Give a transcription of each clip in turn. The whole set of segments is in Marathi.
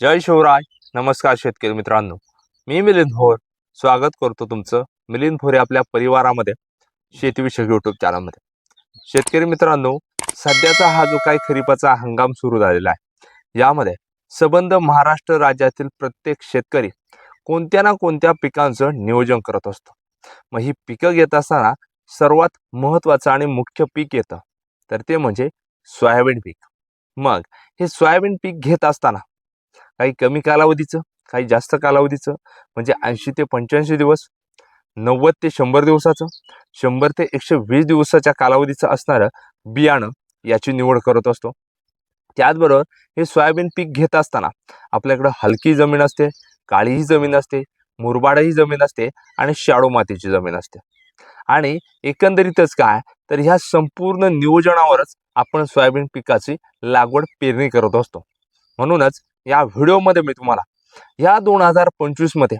जय शिवराय. नमस्कार शेतकरी मित्रांनो. मी मिलिंद भोर. स्वागत करतो तुमचं मिलिंद भोरे आपल्या परिवारामध्ये शेतीविषयक युट्यूब चॅनलमध्ये शेतकरी मित्रांनो सध्याचा हा जो काही खरीपाचा हंगाम सुरू झालेला आहे यामध्ये सबंध महाराष्ट्र राज्यातील प्रत्येक शेतकरी कोणत्या ना कोणत्या पिकांचं नियोजन करत असतो. मग ही पिकं घेत असताना सर्वात महत्त्वाचं आणि मुख्य पीक येतं तर ते म्हणजे सोयाबीन पीक. मग हे सोयाबीन पीक घेत असताना काही कमी कालावधीचं काही जास्त कालावधीचं म्हणजे ऐंशी ते पंच्याऐंशी दिवस नव्वद ते शंभर दिवसाचं शंभर ते एकशे वीस दिवसाच्या कालावधीचं असणारं बियाणं याची निवड करत असतो. त्याचबरोबर हे सोयाबीन पीक घेत असताना आपल्याकडं हलकी जमीन असते काळीही जमीन असते मुरबाडही जमीन असते आणि शाडो मातीची जमीन असते. आणि एकंदरीतच काय तर ह्या संपूर्ण नियोजनावरच आपण सोयाबीन पिकाची लागवड पेरणी करत असतो. म्हणूनच या व्हिडिओमध्ये मी तुम्हाला या दोन हजार पंचवीसमध्ये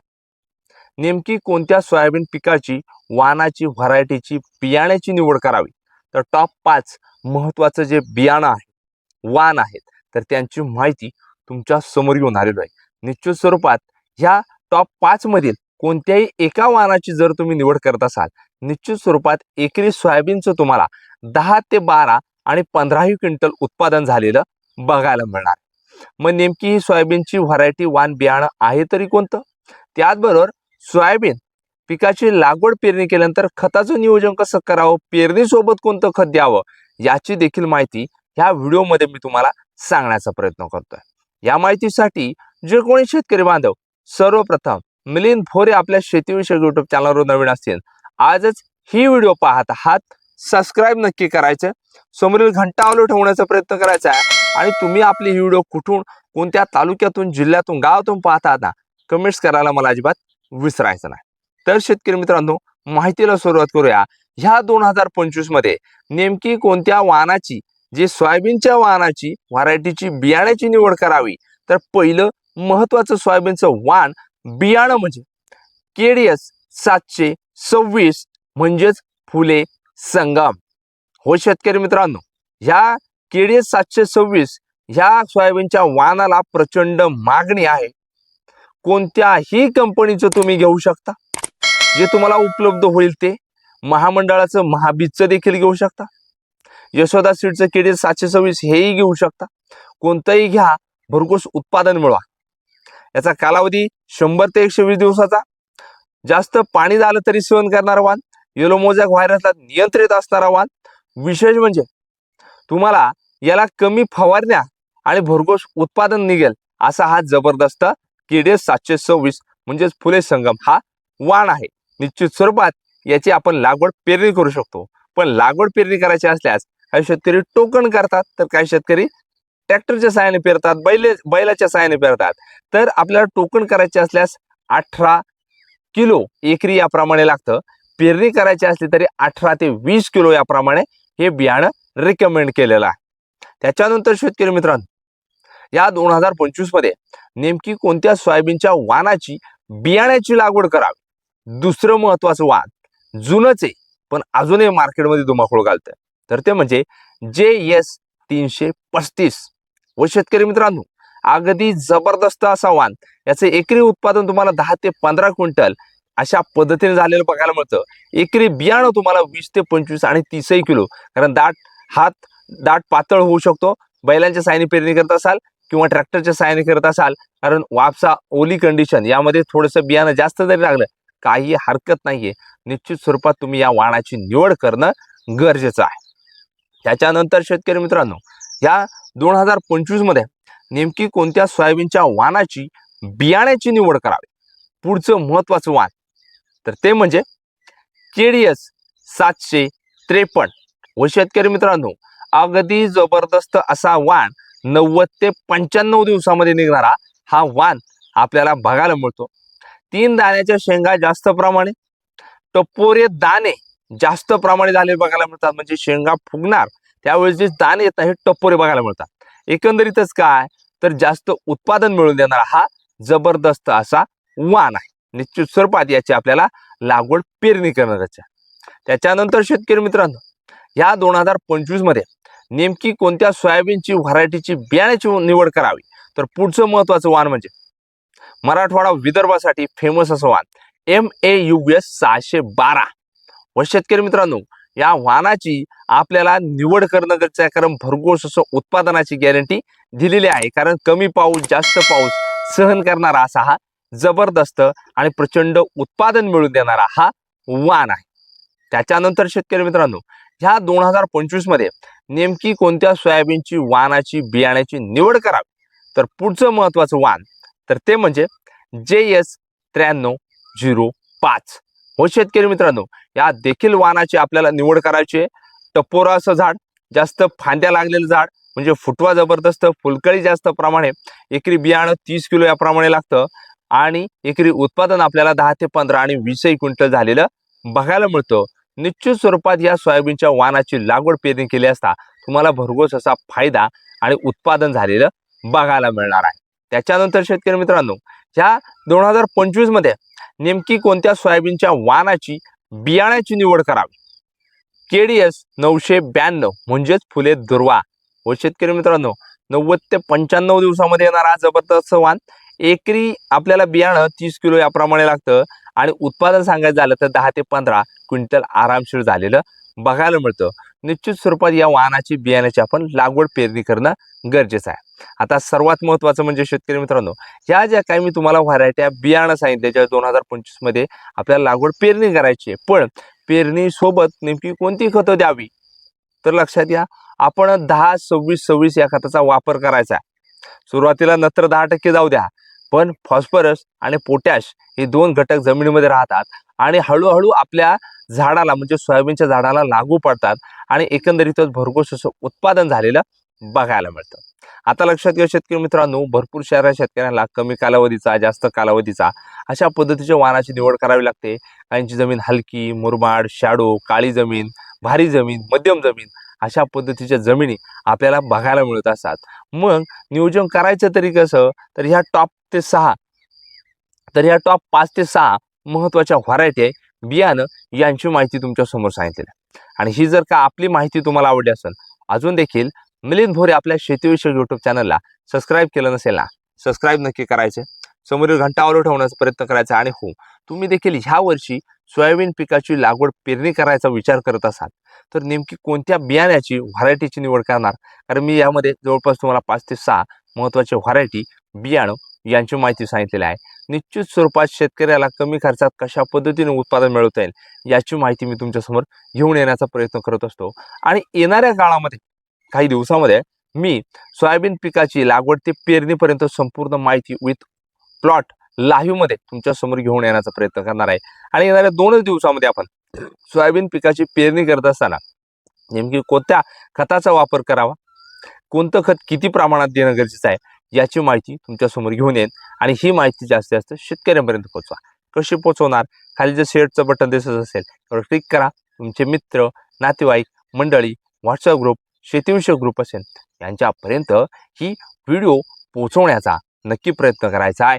नेमकी कोणत्या सोयाबीन पिकाची वाणाची व्हरायटीची बियाण्याची निवड करावी? तर टॉप पाच महत्त्वाचं जे बियाणं आहे वाण आहेत तर त्यांची माहिती तुमच्यासमोर घेऊन आलेलो आहे. निश्चित स्वरूपात ह्या टॉप पाचमधील कोणत्याही एका वानाची जर तुम्ही निवड करत असाल निश्चित स्वरूपात एकरी सोयाबीनचं तुम्हाला दहा ते बारा आणि पंधराही क्विंटल उत्पादन झालेलं बघायला मिळणार. मग नेमकी ही सोयाबीनची व्हरायटी वाण बियाणं आहे तरी कोणतं? त्याचबरोबर सोयाबीन पिकाची लागवड पेरणी केल्यानंतर खताचं नियोजन कसं करावं? पेरणीसोबत कोणतं खत द्यावं? याची देखील माहिती ह्या व्हिडिओमध्ये मी तुम्हाला सांगण्याचा प्रयत्न करतोय. या माहितीसाठी जे कोणी शेतकरी बांधव सर्वप्रथम मिलिंद भोरे आपल्या शेतीविषयक युट्यूब चॅनलवर नवीन असतील आजच ही व्हिडिओ पाहत आहात. सबस्क्राईब नक्की करायचं. समोरील घंटा ठेवण्याचा प्रयत्न करायचा आहे. आणि तुम्ही आपली ही व्हिडिओ कुठून कोणत्या तालुक्यातून जिल्ह्यातून गावातून पाहता ना कमेंट्स करायला मला अजिबात विसरायचं नाही. तर शेतकरी मित्रांनो माहितीला सुरुवात करूया. ह्या दोन हजार पंचवीसमध्ये नेमकी कोणत्या वाहनाची जे सोयाबीनच्या वाहनाची व्हरायटीची बियाण्याची निवड करावी? तर पहिलं महत्वाचं सोयाबीनचं वाण बियाणं म्हणजे केडीएस सातशे सव्वीस म्हणजेच फुले संगम. हो शेतकरी मित्रांनो ह्या केडीएस सातशे सव्वीस ह्या सोयाबीनच्या वाहनाला प्रचंड मागणी आहे. कोणत्याही कंपनीचं तुम्ही घेऊ शकता. जे तुम्हाला उपलब्ध होईल ते महामंडळाचं महाबीजचं देखील घेऊ शकता. यशोदा सीडचं केडीएस सातशे सव्वीस हेही घेऊ शकता. कोणतंही घ्या भरघोस उत्पादन मिळवा. याचा कालावधी शंभर ते एकशे वीस दिवसाचा. जास्त पाणी झालं तरी सेवन करणारा वाण येलो मोजॅक व्हायरसला नियंत्रित असणारा वाण विशेष म्हणजे तुम्हाला याला कमी फवारण्या आणि भरघोस उत्पादन निघेल असा हा जबरदस्त केडीएस सातशे सव्वीस म्हणजेच फुले संगम हा वाण आहे. निश्चित स्वरूपात याची आपण लागवड पेरणी करू शकतो. पण लागवड पेरणी करायची असल्यास काही शेतकरी टोकण करतात तर काही शेतकरी ट्रॅक्टरच्या सहाय्याने पेरतात बैले बैलाच्या सहाय्याने पेरतात. तर आपल्याला टोकन करायचे असल्यास अठरा किलो एकरी याप्रमाणे लागतं. पेरणी करायची असली तरी अठरा ते वीस किलो याप्रमाणे हे बियाणं रिकमेंड केलेलं आहे. त्याच्यानंतर शेतकरी मित्रांनो या दोन हजार पंचवीसमध्ये नेमकी कोणत्या सोयाबीनच्या वानाची बियाण्याची लागवड करावी? दुसरं महत्वाचं वाण जुनच आहे पण अजूनही मार्केटमध्ये धुमाकूळ घालतं तर ते म्हणजे जे एस तीनशे पस्तीस. व शेतकरी मित्रांनो अगदी जबरदस्त असा वाण याचं एकरी उत्पादन तुम्हाला दहा ते पंधरा क्विंटल अशा पद्धतीने झालेलं बघायला मिळतं. एकरी बियाणं तुम्हाला वीस ते पंचवीस आणि तीसही किलो कारण दाट हात दाट पातळ होऊ शकतो. बैलांच्या सायने पेरणी करत असाल किंवा ट्रॅक्टरच्या सायने करत असाल कारण वापसा ओली कंडिशन यामध्ये थोडंसं बियाणं जास्त जरी लागलं काही हरकत नाहीये. निश्चित स्वरूपात तुम्ही या वाणाची निवड करणं गरजेचं आहे. त्याच्यानंतर शेतकरी मित्रांनो या दोन हजार पंचवीसमध्ये नेमकी कोणत्या सोयाबीनच्या वाणाची बियाण्याची निवड करावी? पुढचं महत्वाचं वाण. तर ते म्हणजे केडीएस सातशे त्रेपन्न. व शेतकरी मित्रांनो अगदी जबरदस्त असा वाण नव्वद ते पंच्याण्णव दिवसामध्ये निघणारा हा वाण आपल्याला बघायला मिळतो. तीन दाण्याच्या शेंगा जास्त प्रमाणे टपोरे दाणे जास्त प्रमाणे झालेले बघायला मिळतात. म्हणजे शेंगा फुगणार त्यावेळेस जे दाणे येतात हे टपोरे बघायला मिळतात. एकंदरीतच काय? तर जास्त उत्पादन मिळून देणारा हा जबरदस्त असा वाण आहे. निश्चित स्वरूपात याची आपल्याला लागवड पेरणी करण्याच्या त्याच्यानंतर शेतकरी मित्रांनो या दोन हजार पंचवीसमध्ये नेमकी कोणत्या सोयाबीनची व्हरायटीची बियाण्याची निवड करावी? तर पुढचं महत्वाचं वाण म्हणजे मराठवाडा विदर्भासाठी फेमस असं वाण एम ए यू एस सहाशे बारा. व शेतकरी मित्रांनो या वाहनाची आपल्याला निवड करणं गरजेचं आहे कारण भरघोस असं उत्पादनाची गॅरंटी दिलेली आहे. कारण कमी पाऊस जास्त पाऊस सहन करणारा असा हा जबरदस्त आणि प्रचंड उत्पादन मिळून देणारा हा वाण आहे. त्याच्यानंतर शेतकरी मित्रांनो ह्या दोन हजार पंचवीसमध्ये नेमकी कोणत्या सोयाबीनची वाणाची बियाण्याची निवड करावी? तर पुढचं महत्वाचं वाण तर ते म्हणजे जे एस त्र्याण्णव झिरो पाच. हो शेतकरी मित्रांनो या देखील वाहनाची आपल्याला निवड करायची आहे. टपोरा असं झाड जास्त फांद्या लागलेलं झाड म्हणजे फुटवा जबरदस्त फुलकळी जास्त प्रमाणे एकरी बियाणं तीस किलो याप्रमाणे लागतं आणि एकरी उत्पादन आपल्याला दहा ते पंधरा आणि वीसही क्विंटल झालेलं बघायला मिळतं. निश्चित स्वरूपात या सोयाबीनच्या वाणाची लागवड पेरणी केली असता तुम्हाला भरघोस असा फायदा आणि उत्पादन झालेलं बघायला मिळणार आहे. त्याच्यानंतर शेतकरी मित्रांनो ह्या दोन हजार पंचवीसमध्ये नेमकी कोणत्या सोयाबीनच्या वाणाची बियाण्याची निवड करावी? केडीएस नऊशे ब्याण्णव म्हणजेच फुले दुर्वा. व शेतकरी मित्रांनो नव्वद ते पंच्याण्णव दिवसामध्ये येणारा जबरदस्त वाण एकरी आपल्याला बियाणं तीस किलो याप्रमाणे लागतं. आणि उत्पादन सांगायचं झालं तर दहा ते पंधरा क्विंटल आरामशीर झालेलं बघायला मिळतं. निश्चित स्वरूपात या वाहनाची बियाण्याची आपण लागवड पेरणी करणं गरजेचं आहे. आता सर्वात महत्त्वाचं म्हणजे शेतकरी मित्रांनो ह्या ज्या काही मी तुम्हाला व्हरायट्या बियाणं सांगितल्या ज्या दोन हजार पंचवीसमध्ये आपल्याला लागवड पेरणी करायची आहे. पण पेरणीसोबत नेमकी कोणती खतं द्यावी? तर लक्षात घ्या आपण दहा सव्वीस सव्वीस या खताचा वापर करायचा आहे. सुरुवातीला नत्र दहा टक्के जाऊ द्या. पण फॉस्फरस आणि पोटॅश हे दोन घटक जमिनीमध्ये राहतात आणि हळूहळू आपल्या झाडाला म्हणजे सोयाबीनच्या झाडाला लागू पडतात आणि एकंदरीतच भरघोस असं उत्पादन झालेलं बघायला मिळतं. आता लक्षात घ्या शेतकरी मित्रांनो भरपूर शहरा शेतकऱ्यांना कमी कालावधीचा जास्त कालावधीचा अशा पद्धतीच्या वाहनाची निवड करावी लागते. काहींची जमीन हलकी मुरमाड शॅडो काळी जमीन भारी जमीन मध्यम जमीन अशा पद्धतीच्या जमिनी आपल्याला बघायला मिळत असतात. मग नियोजन करायचं तरी कसं? तर ह्या टॉप ते सहा तर ह्या टॉप पाच ते सहा महत्त्वाच्या व्हरायटी आहे. बियाणं यांची माहिती तुमच्यासमोर सांगितलेली आणि ही जर का आपली माहिती तुम्हाला आवडली असेल अजून देखील मिलिंद भोरे आपल्या शेतीविषयक यूट्यूब चॅनलला सबस्क्राईब केलं नसेल ना सबस्क्राईब नक्की करायचे. समोरील घंटा ऑलो ठेवण्याचा प्रयत्न करायचा आणि हो तुम्ही देखील ह्या वर्षी सोयाबीन पिकाची लागवड पेरणी करायचा विचार करत असाल तर नेमकी कोणत्या बियाण्याची व्हरायटीची निवड करणार? कारण मी यामध्ये जवळपास तुम्हाला पाच ते सहा महत्त्वाचे व्हरायटी बियाणं यांची माहिती सांगितलेली आहे. निश्चित स्वरूपात शेतकऱ्याला कमी खर्चात कशा पद्धतीने उत्पादन मिळवता येईल याची माहिती मी तुमच्यासमोर घेऊन येण्याचा प्रयत्न करत असतो. आणि येणाऱ्या काळामध्ये काही दिवसामध्ये मी सोयाबीन पिकाची लागवड ते पेरणीपर्यंत संपूर्ण माहिती विथ प्लॉट लाईव्हमध्ये तुमच्यासमोर घेऊन येण्याचा प्रयत्न करणार आहे. आणि येणाऱ्या दोनच दिवसामध्ये आपण सोयाबीन पिकाची पेरणी करत असताना नेमकी कोणत्या खताचा वापर करावा? कोणतं खत किती प्रमाणात देणं गरजेचं आहे? याची माहिती तुमच्यासमोर घेऊन येईन. आणि ही माहिती जास्तीत जास्त शेतकऱ्यांपर्यंत पोहोचवा. कशी पोहोचवणार? खाली जर शेअरचं बटन दिसत असेल तर क्लिक करा. तुमचे मित्र नातेवाईक मंडळी व्हॉट्सअप ग्रुप शेतीविषयक ग्रुप असेल यांच्यापर्यंत ही व्हिडिओ पोहोचवण्याचा नक्की प्रयत्न करायचा आहे.